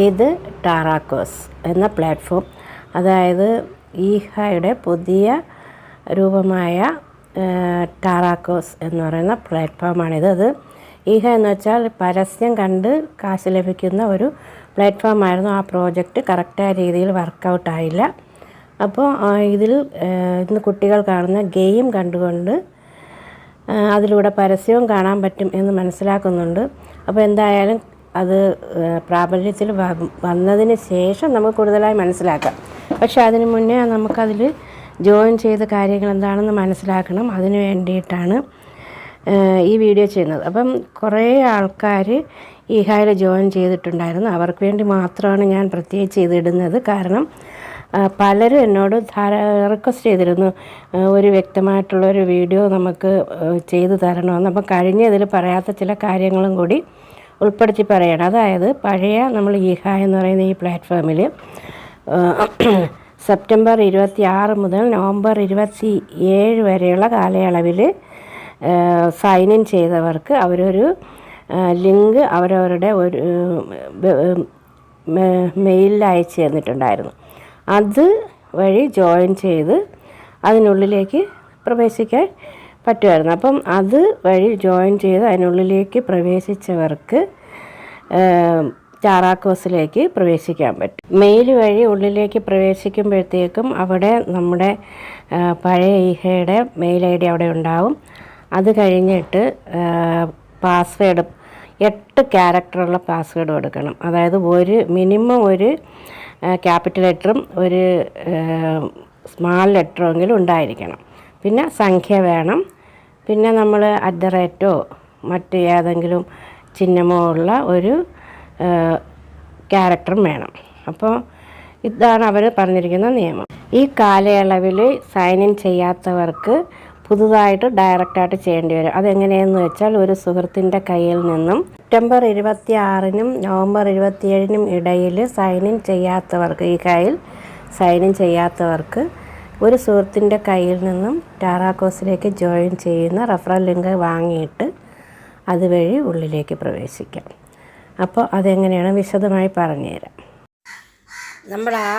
ഇത് ടാറാക്കോസ് എന്ന പ്ലാറ്റ്ഫോം. അതായത് ഈഹയുടെ പുതിയ രൂപമായ ടാറാക്കോസ് എന്ന് പറയുന്ന പ്ലാറ്റ്ഫോമാണിത്. അത് ഈഹ എന്ന് വെച്ചാൽ പരസ്യം കണ്ട് കാശ് ലഭിക്കുന്ന ഒരു പ്ലാറ്റ്ഫോമായിരുന്നു. ആ പ്രോജക്റ്റ് കറക്റ്റായ രീതിയിൽ വർക്കൗട്ടായില്ല അപ്പോൾ ഇതിൽ ഇന്ന് കുട്ടികൾ കാണുന്ന ഗെയിം കണ്ടുകൊണ്ട് അതിലൂടെ പരസ്യവും കാണാൻ പറ്റും എന്ന് മനസ്സിലാക്കുന്നുണ്ട്. അപ്പോൾ എന്തായാലും അത് പ്രാബല്യത്തിൽ വന്നതിന് ശേഷം നമുക്ക് കൂടുതലായി മനസ്സിലാക്കാം. പക്ഷേ അതിന് മുന്നേ നമുക്കതിൽ ജോയിൻ ചെയ്ത കാര്യങ്ങൾ എന്താണെന്ന് മനസ്സിലാക്കണം. അതിന് വേണ്ടിയിട്ടാണ് ഈ വീഡിയോ ചെയ്യുന്നത്. അപ്പം കുറേ ആൾക്കാർ ഈ ഹായിൽ ജോയിൻ ചെയ്തിട്ടുണ്ടായിരുന്നു. അവർക്ക് വേണ്ടി മാത്രമാണ് ഞാൻ പ്രത്യേകിച്ച് ഇതിടുന്നത് കാരണം പലരും എന്നോട് റിക്വസ്റ്റ് ചെയ്തിരുന്നു ഒരു വ്യക്തമായിട്ടുള്ളൊരു വീഡിയോ നമുക്ക് ചെയ്തു തരണമെന്ന്. അപ്പം കഴിഞ്ഞ ഇതിൽ പറയാത്ത ചില കാര്യങ്ങളും കൂടി ഉൾപ്പെടുത്തി പറയണം. അതായത് പഴയ നമ്മൾ ഈഹ എന്ന് പറയുന്ന ഈ പ്ലാറ്റ്ഫോമിൽ സെപ്റ്റംബർ ഇരുപത്തി ആറ് മുതൽ നവംബർ ഇരുപത്തി ഏഴ് വരെയുള്ള കാലയളവിൽ സൈൻ ഇൻ ചെയ്തവർക്ക് അവരൊരു ലിങ്ക് അവരവരുടെ ഒരു മെയിലിൽ അയച്ചു തന്നിട്ടുണ്ടായിരുന്നു. അത് വഴി ജോയിൻ ചെയ്ത് അതിനുള്ളിലേക്ക് പ്രവേശിക്കാൻ പറ്റുമായിരുന്നു. അപ്പം അത് വഴി ജോയിൻ ചെയ്ത് അതിനുള്ളിലേക്ക് പ്രവേശിച്ചവർക്ക് ചാറാക്കോസിലേക്ക് പ്രവേശിക്കാൻ പറ്റും. മെയിൽ വഴി ഉള്ളിലേക്ക് പ്രവേശിക്കുമ്പോഴത്തേക്കും അവിടെ നമ്മുടെ പഴയ ഈഹയുടെ മെയിൽ ഐ ഡി അവിടെ ഉണ്ടാവും. അത് കഴിഞ്ഞിട്ട് പാസ്വേഡ് എട്ട് ക്യാരക്ടറുള്ള പാസ്വേഡ് കൊടുക്കണം അതായത് ഒരു മിനിമം ഒരു ക്യാപിറ്റൽ ലെറ്ററും ഒരു സ്മാൾ ലെറ്ററെങ്കിലും ഉണ്ടായിരിക്കണം. പിന്നെ സംഖ്യ വേണം. പിന്നെ നമ്മൾ അറ്റ് ദ റേറ്റോ മറ്റ് ഏതെങ്കിലും ചിഹ്നമോ ഉള്ള ഒരു ക്യാരക്ടറും വേണം. അപ്പോൾ ഇതാണ് അവർ പറഞ്ഞിരിക്കുന്ന നിയമം. ഈ കാലയളവിൽ സൈൻ ഇൻ ചെയ്യാത്തവർക്ക് പുതുതായിട്ട് ഡയറക്റ്റായിട്ട് ചെയ്യേണ്ടി വരും. അതെങ്ങനെയെന്ന് വെച്ചാൽ ഒരു സുഹൃത്തിന്റെ കയ്യിൽ നിന്നും സെപ്റ്റംബർ ഇരുപത്തി ആറിനും നവംബർ ഇരുപത്തിയേഴിനും ഇടയിൽ സൈൻ ഇൻ ചെയ്യാത്തവർക്ക് ഈ കയ്യിൽ സൈൻ ഇൻ ചെയ്യാത്തവർക്ക് ഒരു സുഹൃത്തിന്റെ കയ്യിൽ നിന്നും ടാറാക്കോസിലേക്ക് ജോയിൻ ചെയ്യുന്ന റെഫറൽ ലിങ്ക് വാങ്ങിയിട്ട് അതുവഴി ഉള്ളിലേക്ക് പ്രവേശിക്കാം. അപ്പോൾ അതെങ്ങനെയാണ്? വിശദമായി പറഞ്ഞുതരാം. നമ്മൾ ആ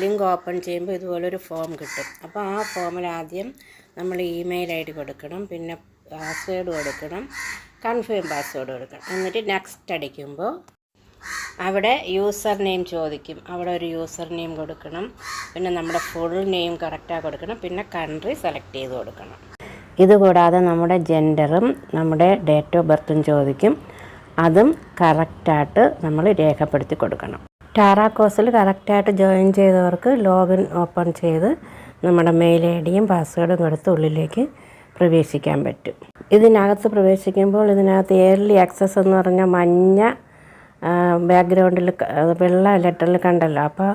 ലിങ്ക് ഓപ്പൺ ചെയ്യുമ്പോൾ ഇതുപോലൊരു ഫോം കിട്ടും. അപ്പോൾ ആ ഫോമിൽ ആദ്യം നമ്മൾ ഇമെയിൽ ഐ ഡി കൊടുക്കണം പിന്നെ പാസ്വേഡ് കൊടുക്കണം കൺഫേം പാസ്വേഡ് കൊടുക്കണം. എന്നിട്ട് നെക്സ്റ്റ് അടിക്കുമ്പോൾ അവിടെ യൂസർ നെയിം ചോദിക്കും. അവിടെ ഒരു യൂസർ നെയിം കൊടുക്കണം. പിന്നെ നമ്മുടെ ഫുൾ നെയിം കറക്റ്റായി കൊടുക്കണം. പിന്നെ കൺട്രി സെലക്ട് ചെയ്ത് കൊടുക്കണം. ഇതുകൂടാതെ നമ്മുടെ ജെൻഡറും നമ്മുടെ ഡേറ്റ് ഓഫ് ബർത്തും ചോദിക്കും. അതും കറക്റ്റായിട്ട് നമ്മൾ രേഖപ്പെടുത്തി കൊടുക്കണം. ടാറാക്കോസിൽ കറക്റ്റായിട്ട് ജോയിൻ ചെയ്തവർക്ക് ലോഗിൻ ഓപ്പൺ ചെയ്ത് നമ്മുടെ മെയിൽ ഐ ഡിയും പാസ്വേഡും കൊടുത്ത് ഉള്ളിലേക്ക് പ്രവേശിക്കാൻ പറ്റും. ഇതിനകത്ത് പ്രവേശിക്കുമ്പോൾ ഇതിനകത്ത് ഏർലി ആക്സസ് എന്ന് പറഞ്ഞാൽ മഞ്ഞ ബാക്ക്ഗ്രൗണ്ടിൽ വെള്ള ലെറ്ററിൽ കണ്ടല്ലോ. അപ്പോൾ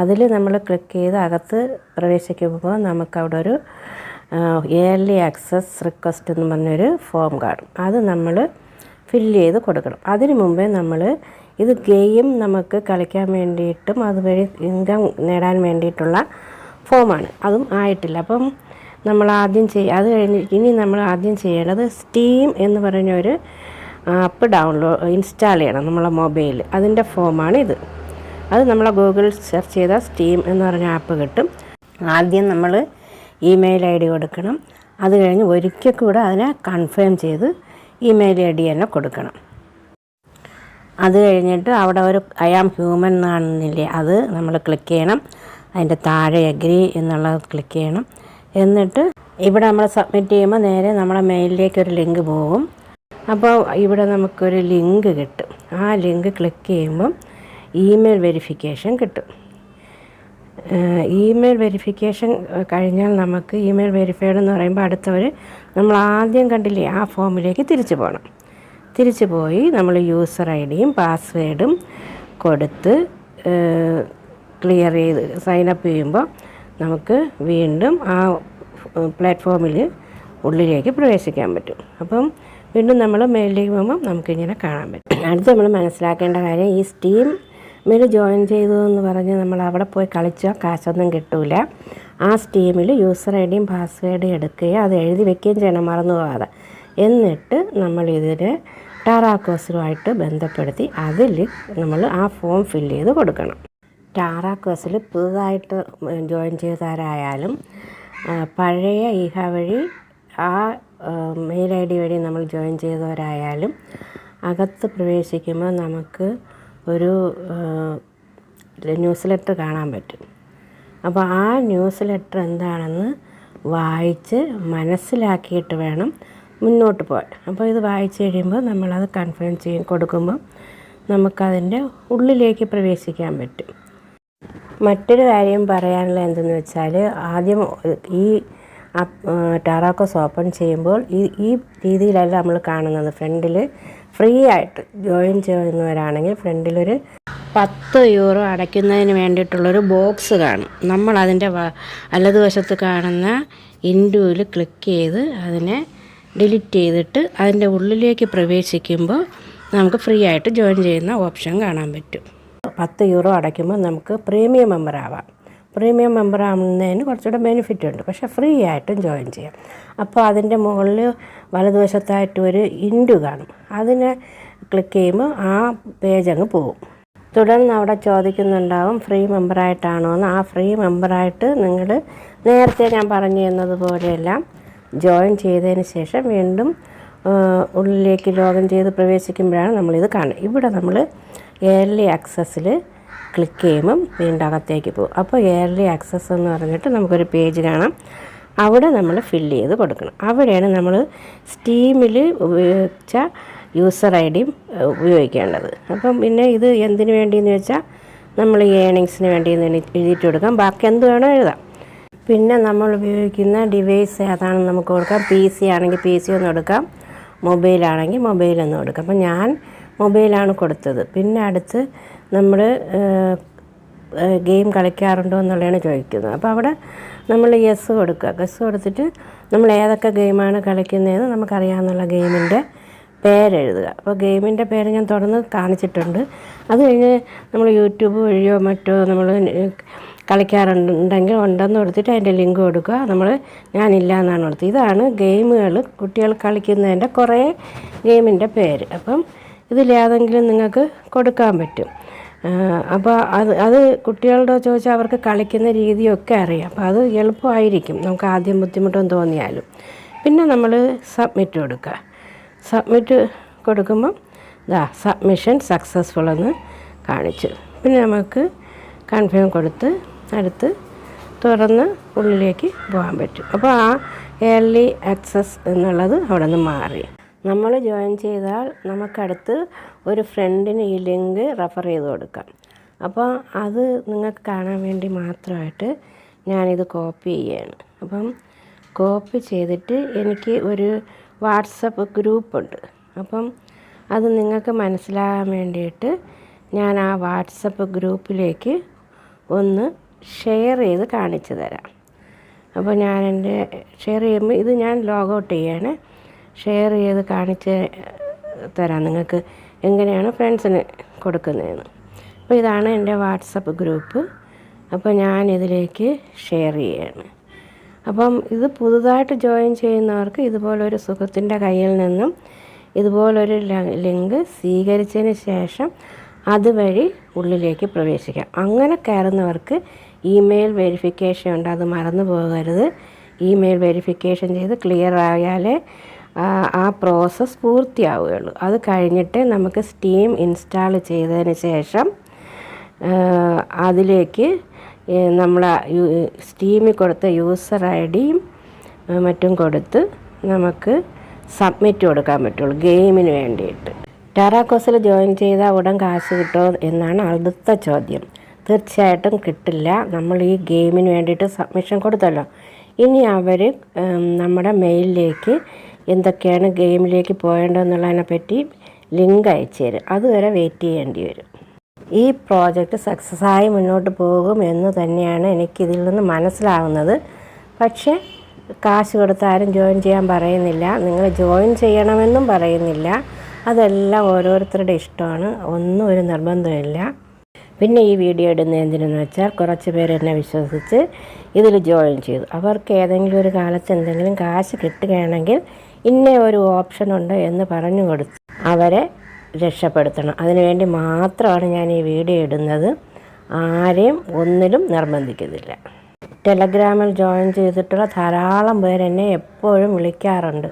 അതിൽ നമ്മൾ ക്ലിക്ക് ചെയ്ത് അകത്ത് പ്രവേശിക്കുമ്പോൾ നമുക്കവിടെ ഒരു ഏർലി ആക്സസ് റിക്വസ്റ്റ് എന്ന് പറഞ്ഞൊരു ഫോം കാണും. അത് നമ്മൾ ഫില്ല് ചെയ്ത് കൊടുക്കണം. അതിനു മുമ്പേ നമ്മൾ ഇത് ഗെയിം നമുക്ക് കളിക്കാൻ വേണ്ടിയിട്ടും അതുവഴി ഇൻകം നേടാൻ വേണ്ടിയിട്ടുള്ള ഫോമാണ് അതും ആയിട്ടില്ല. അപ്പം നമ്മൾ ആദ്യം ചെയ്യ അത് കഴിഞ്ഞ് ഇനി നമ്മൾ ആദ്യം ചെയ്യേണ്ടത് സ്റ്റീം എന്ന് പറഞ്ഞ ഒരു ആപ്പ് ഡൗൺലോഡ് ഇൻസ്റ്റാൾ ചെയ്യണം നമ്മളെ മൊബൈലിൽ അതിന്റെ ഫോമാണ് ഇത് അത് നമ്മളെ ഗൂഗിൾ സെർച്ച് ചെയ്താൽ സ്റ്റീം എന്ന് പറഞ്ഞ ആപ്പ് കിട്ടും. ആദ്യം നമ്മൾ ഇമെയിൽ ഐ ഡി കൊടുക്കണം. അത് കഴിഞ്ഞ് ഒരിക്കൽ കൂടെ അതിനെ കൺഫേം ചെയ്ത് ഇമെയിൽ ഐ ഡി തന്നെ കൊടുക്കണം. അത് കഴിഞ്ഞിട്ട് അവിടെ ഒരു ഐ ആം ഹ്യൂമൻ എന്നാണെന്നില്ലേ അത് നമ്മൾ ക്ലിക്ക് ചെയ്യണം. അതിന്റെ താഴെ അഗ്രി എന്നുള്ളത് ക്ലിക്ക് ചെയ്യണം. എന്നിട്ട് ഇവിടെ നമ്മൾ സബ്മിറ്റ് ചെയ്യുമ്പോൾ നേരെ നമ്മളെ മെയിലിലേക്ക് ഒരു ലിങ്ക് പോകും. അപ്പോൾ ഇവിടെ നമുക്കൊരു ലിങ്ക് കിട്ടും. ആ ലിങ്ക് ക്ലിക്ക് ചെയ്യുമ്പം ഇമെയിൽ വെരിഫിക്കേഷൻ കിട്ടും. ഇമെയിൽ വെരിഫിക്കേഷൻ കഴിഞ്ഞാൽ നമുക്ക് ഇമെയിൽ വെരിഫൈഡ് എന്ന് പറയുമ്പോൾ അടുത്തവർ നമ്മൾ ആദ്യം കണ്ടില്ലേ ആ ഫോമിലേക്ക് തിരിച്ചു പോകണം. തിരിച്ചു പോയി നമ്മൾ യൂസർ ഐ ഡിയും പാസ്വേഡും കൊടുത്ത് ക്ലിയർ ചെയ്ത് സൈനപ്പ് ചെയ്യുമ്പോൾ നമുക്ക് വീണ്ടും ആ പ്ലാറ്റ്ഫോമിൽ ഉള്ളിലേക്ക് പ്രവേശിക്കാൻ പറ്റും. അപ്പം വീണ്ടും നമ്മൾ മേലിലേക്ക് പോകുമ്പോൾ നമുക്കിങ്ങനെ കാണാൻ പറ്റും. അടുത്ത് നമ്മൾ മനസ്സിലാക്കേണ്ട കാര്യം ഈ സ്റ്റീം മേൽ ജോയിൻ ചെയ്തു എന്ന് പറഞ്ഞ് നമ്മൾ അവിടെ പോയി കളിച്ചോ കാശൊന്നും കിട്ടൂല. ആ സ്റ്റീമിൽ യൂസർ ഐ ഡിയും പാസ്വേഡും എടുക്കുകയും അത് എഴുതി വെക്കുകയും ചെയ്യണം മറന്നു പോകാതെ എന്നിട്ട് നമ്മൾ ഇതിനെ ടാറാക്കോസുമായിട്ട് ബന്ധപ്പെടുത്തി അതിൽ നമ്മൾ ആ ഫോം ഫിൽ ചെയ്ത് കൊടുക്കണം. ടാറാക്കോസിൽ പുതുതായിട്ട് ജോയിൻ ചെയ്തവരായാലും ആ, പഴയ ഈഹ വഴി ആ മെയിൽ ഐ ഡി വഴി നമ്മൾ ജോയിൻ ചെയ്തവരായാലും അകത്ത് പ്രവേശിക്കുമ്പോൾ നമുക്ക് ഒരു ന്യൂസ് ലെറ്റർ കാണാൻ പറ്റും. അപ്പോൾ ആ ന്യൂസ് ലെറ്റർ എന്താണെന്ന് വായിച്ച് മനസ്സിലാക്കിയിട്ട് വേണം മുന്നോട്ട് പോകാൻ. അപ്പോൾ ഇത് വായിച്ച് കഴിയുമ്പോൾ നമ്മളത് കൺഫേം ചെയ്യും കൊടുക്കുമ്പോൾ നമുക്കതിന്റെ ഉള്ളിലേക്ക് പ്രവേശിക്കാൻ പറ്റും. മറ്റൊരു കാര്യം പറയാനുള്ള എന്തെന്ന് വെച്ചാൽ ആദ്യം ഈ ടാറാക്കോസ് ഓപ്പൺ ചെയ്യുമ്പോൾ ഈ ഈ രീതിയിലല്ല നമ്മൾ കാണുന്നത്. ഫ്രണ്ടിൽ ഫ്രീ ആയിട്ട് ജോയിൻ ചെയ്യുന്നവരാണെങ്കിൽ ഫ്രണ്ടിലൊരു പത്ത് യൂറോ അടയ്ക്കുന്നതിന് വേണ്ടിയിട്ടുള്ളൊരു ബോക്സ് കാണും. നമ്മൾ അതിന്റെ വലതുവശത്ത് കാണുന്ന ഇൻഡുവിൽ ക്ലിക്ക് ചെയ്ത് അതിനെ ഡിലീറ്റ് ചെയ്തിട്ട് അതിന്റെ ഉള്ളിലേക്ക് പ്രവേശിക്കുമ്പോൾ നമുക്ക് ഫ്രീ ആയിട്ട് ജോയിൻ ചെയ്യുന്ന ഓപ്ഷൻ കാണാൻ പറ്റും. പത്ത് യൂറോ അടയ്ക്കുമ്പോൾ നമുക്ക് പ്രീമിയം മെമ്പർ ആവാം. പ്രീമിയം മെമ്പർ ആവുന്നതിന് കുറച്ചുകൂടെ ബെനിഫിറ്റ് ഉണ്ട്. പക്ഷേ ഫ്രീ ആയിട്ടും ജോയിൻ ചെയ്യാം. അപ്പോൾ അതിന്റെ മുകളിൽ വലതുവശത്തായിട്ട് ഒരു ഇൻഡു കാണും. അതിനെ ക്ലിക്ക് ചെയ്യുമ്പോൾ ആ പേജ് അങ്ങ് പോകും. തുടർന്ന് അവിടെ ചോദിക്കുന്നുണ്ടാവും ഫ്രീ മെമ്പറായിട്ടാണോ എന്ന്. ആ ഫ്രീ മെമ്പറായിട്ട് നിങ്ങൾ നേരത്തെ ഞാൻ പറഞ്ഞു തന്നതുപോലെയെല്ലാം ജോയിൻ ചെയ്തതിന് ശേഷം വീണ്ടും ഉള്ളിലേക്ക് ലോഗിൻ ചെയ്ത് പ്രവേശിക്കുമ്പോഴാണ് നമ്മളിത് കാണുന്നത്. ഇവിടെ നമ്മൾ എയർലി ആക്സസ്സിൽ ക്ലിക്ക് ചെയ്യുമ്പം വീണ്ടും അകത്തേക്ക് പോകും. അപ്പോൾ എയർലി ആക്സസ് എന്ന് പറഞ്ഞിട്ട് നമുക്കൊരു പേജ് കാണാം. അവിടെ നമ്മൾ ഫില്ല് ചെയ്ത് കൊടുക്കണം. അവിടെയാണ് നമ്മൾ സ്റ്റീമിൽ ഉപയോഗിച്ച യൂസർ ഐ ഡിയും ഉപയോഗിക്കേണ്ടത്. അപ്പം പിന്നെ ഇത് എന്തിനു വേണ്ടിയെന്ന് വെച്ചാൽ നമ്മൾ ഈ ഏണിങ്സിന് വേണ്ടി എഴുതിയിട്ട് കൊടുക്കാം. ബാക്കി എന്ത് വേണോ എഴുതാം. പിന്നെ നമ്മൾ ഉപയോഗിക്കുന്ന ഡിവൈസ് ഏതാണെന്ന് നമുക്ക് കൊടുക്കാം. പി സി ആണെങ്കിൽ പി സി ഒന്ന് കൊടുക്കാം. മൊബൈലാണെങ്കിൽ മൊബൈലൊന്നും കൊടുക്കാം. അപ്പം ഞാൻ മൊബൈലാണ് കൊടുത്തത്. പിന്നെ അടുത്ത് നമ്മൾ ഗെയിം കളിക്കാറുണ്ടോ എന്നുള്ളതാണ് ചോദിക്കുന്നത്. അപ്പോൾ അവിടെ നമ്മൾ യെസ് കൊടുക്കുക. യെസ് കൊടുത്തിട്ട് നമ്മൾ ഏതൊക്കെ ഗെയിമാണ് കളിക്കുന്നതെന്ന് നമുക്കറിയാമെന്നുള്ള ഗെയിമിന്റെ പേരെഴുതുക അപ്പോൾ ഗെയിമിന്റെ പേര് ഞാൻ തുറന്ന് കാണിച്ചിട്ടുണ്ട്. അത് കഴിഞ്ഞ് നമ്മൾ യൂട്യൂബ് വഴിയോ മറ്റോ നമ്മൾ കളിക്കാറുണ്ടെങ്കിൽ ഉണ്ടെന്ന് കൊടുത്തിട്ട് അതിന്റെ ലിങ്ക് കൊടുക്കുക. നമ്മൾ ഞാനില്ല എന്നാണ് കൊടുത്തത്. ഇതാണ് ഗെയിമുകൾ കുട്ടികൾ കളിക്കുന്നതിന്റെ കുറേ ഗെയിമിന്റെ പേര്. അപ്പം ഇതിലേതെങ്കിലും നിങ്ങൾക്ക് കൊടുക്കാൻ പറ്റും. അപ്പോൾ അത് അത് കുട്ടികളോട് ചോദിച്ചാൽ അവർക്ക് കളിക്കുന്ന രീതിയൊക്കെ അറിയാം. അപ്പോൾ അത് എളുപ്പമായിരിക്കും. നമുക്ക് ആദ്യം ബുദ്ധിമുട്ടൊന്നും തോന്നിയാലും. പിന്നെ നമ്മൾ സബ്മിറ്റ് കൊടുക്കുക. സബ്മിറ്റ് കൊടുക്കുമ്പം ഇതാ സബ്മിഷൻ സക്സസ്ഫുൾ എന്ന് കാണിച്ചു. പിന്നെ നമുക്ക് കൺഫേം കൊടുത്ത് അടുത്ത് തുറന്ന് ഉള്ളിലേക്ക് പോകാൻ പറ്റും. അപ്പോൾ ആ എയർലി ആക്സസ് എന്നുള്ളത് അവിടെ നിന്ന് മാറി. നമ്മൾ ജോയിൻ ചെയ്താൽ നമുക്കടുത്ത് ഒരു ഫ്രണ്ടിന് ഈ ലിങ്ക് റെഫർ ചെയ്ത് കൊടുക്കാം. അപ്പോൾ അത് നിങ്ങൾക്ക് കാണാൻ വേണ്ടി മാത്രമായിട്ട് ഞാനിത് കോപ്പി ചെയ്യാണ്. അപ്പം കോപ്പി ചെയ്തിട്ട് എനിക്ക് ഒരു വാട്സപ്പ് ഗ്രൂപ്പുണ്ട് അപ്പം അത് നിങ്ങൾക്ക് മനസ്സിലാകാൻ വേണ്ടിയിട്ട് ഞാൻ ആ വാട്സപ്പ് ഗ്രൂപ്പിലേക്ക് ഒന്ന് ഷെയർ ചെയ്ത് കാണിച്ചു തരാം. അപ്പോൾ ഞാൻ എന്റെ ഷെയർ ചെയ്യുമ്പോൾ ഇത് ഞാൻ ലോഗൗട്ട് ചെയ്യാണ്. ഷെയർ ചെയ്ത് കാണിച്ച് തരാം. നിങ്ങൾക്ക് എങ്ങനെയാണ് ഫ്രണ്ട്സിന് കൊടുക്കുന്നതെന്ന്. അപ്പോൾ ഇതാണ് എന്റെ വാട്സപ്പ് ഗ്രൂപ്പ്. അപ്പോൾ ഞാൻ ഇതിലേക്ക് ഷെയർ ചെയ്യാണ്. അപ്പം ഇത് പുതുതായിട്ട് ജോയിൻ ചെയ്യുന്നവർക്ക് ഇതുപോലൊരു സുഹൃത്തിന്റെ കയ്യിൽ നിന്നും ഇതുപോലൊരു ലിങ്ക് സ്വീകരിച്ചതിന് ശേഷം അതുവഴി ഉള്ളിലേക്ക് പ്രവേശിക്കാം. അങ്ങനെ കയറുന്നവർക്ക് ഇമെയിൽ വെരിഫിക്കേഷൻ ഉണ്ട്. അത് മറന്നു പോകരുത്. ഇമെയിൽ വെരിഫിക്കേഷൻ ചെയ്ത് ക്ലിയർ ആയാലേ ആ, പ്രോസസ്സ് പൂർത്തിയാവുകയുള്ളൂ. അത് കഴിഞ്ഞിട്ട് നമുക്ക് സ്റ്റീം ഇൻസ്റ്റാൾ ചെയ്തതിന് ശേഷം അതിലേക്ക് നമ്മൾ സ്റ്റീമിൽ കൊടുത്ത യൂസർ ഐ ഡിയും മറ്റും കൊടുത്ത് നമുക്ക് സബ്മിറ്റ് കൊടുക്കാൻ പറ്റുള്ളൂ ഗെയിമിന് വേണ്ടിയിട്ട്. ടാറാക്കോസിൽ ജോയിൻ ചെയ്താൽ ഉടൻ കാശ് കിട്ടുമോ എന്നാണ് അടുത്ത ചോദ്യം. തീർച്ചയായിട്ടും കിട്ടില്ല. നമ്മൾ ഈ ഗെയിമിന് വേണ്ടിയിട്ട് സബ്മിഷൻ കൊടുത്തല്ലോ. ഇനി അവർ നമ്മുടെ മെയിലിലേക്ക് എന്തൊക്കെയാണ് ഗെയിമിലേക്ക് പോകേണ്ടതെന്നുള്ളതിനെ പറ്റി ലിങ്ക് അയച്ചു തരും. അതുവരെ വെയിറ്റ് ചെയ്യേണ്ടി വരും. ഈ പ്രോജക്റ്റ് സക്സസ് ആയി മുന്നോട്ട് പോകും എന്ന് തന്നെയാണ് എനിക്കിതിൽ നിന്ന് മനസ്സിലാവുന്നത്. പക്ഷേ കാശ് കൊടുത്ത് ആരും ജോയിൻ ചെയ്യാൻ പറയുന്നില്ല. നിങ്ങൾ ജോയിൻ ചെയ്യണമെന്നും പറയുന്നില്ല. അതെല്ലാം ഓരോരുത്തരുടെ ഇഷ്ടമാണ്. ഒന്നും ഒരു നിർബന്ധമില്ല പിന്നെ ഈ വീഡിയോ ഇടുന്ന എന്തിനെന്ന് വെച്ചാൽ കുറച്ച് പേര് എന്നെ വിശ്വസിച്ച് ഇതിൽ ജോയിൻ ചെയ്തു. അവർക്ക് ഏതെങ്കിലും ഒരു കാലത്ത് എന്തെങ്കിലും കാശ് കിട്ടുകയാണെങ്കിൽ ഇന്ന ഒരു ഓപ്ഷനുണ്ട് എന്ന് പറഞ്ഞു കൊടുത്തു അവരെ രക്ഷപ്പെടുത്തണം. അതിനുവേണ്ടി മാത്രമാണ് ഞാൻ ഈ വീഡിയോ ഇടുന്നത്. ആരെയും ഒന്നിലും നിർബന്ധിക്കുന്നില്ല. ടെലഗ്രാമിൽ ജോയിൻ ചെയ്തിട്ടുള്ള ധാരാളം പേരെന്നെ എന്നെ എപ്പോഴും വിളിക്കാറുണ്ട്.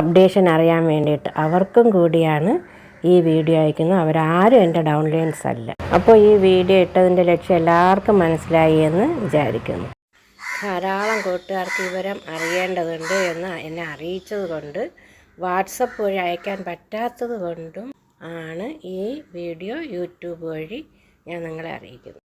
അപ്ഡേഷൻ അറിയാൻ വേണ്ടിയിട്ട്. അവർക്കും കൂടിയാണ് ഈ വീഡിയോ അയക്കുന്നത്. അവരാരും എന്റെ ഡൗൺലൈൻസ് അല്ല. അപ്പോൾ ഈ വീഡിയോ ഇട്ടതിന്റെ ലക്ഷ്യം എല്ലാവർക്കും മനസ്സിലായി എന്ന് വിചാരിക്കുന്നു. ധാരാളം കൂട്ടുകാർക്ക് വിവരം അറിയേണ്ടതുണ്ട് എന്ന് എന്നെ അറിയിച്ചത് കൊണ്ട് വാട്സപ്പ് വഴി അയക്കാൻ പറ്റാത്തത് കൊണ്ടും ആണ് ഈ വീഡിയോ യൂട്യൂബ് വഴി ഞാൻ നിങ്ങളെ അറിയിക്കുന്നത്.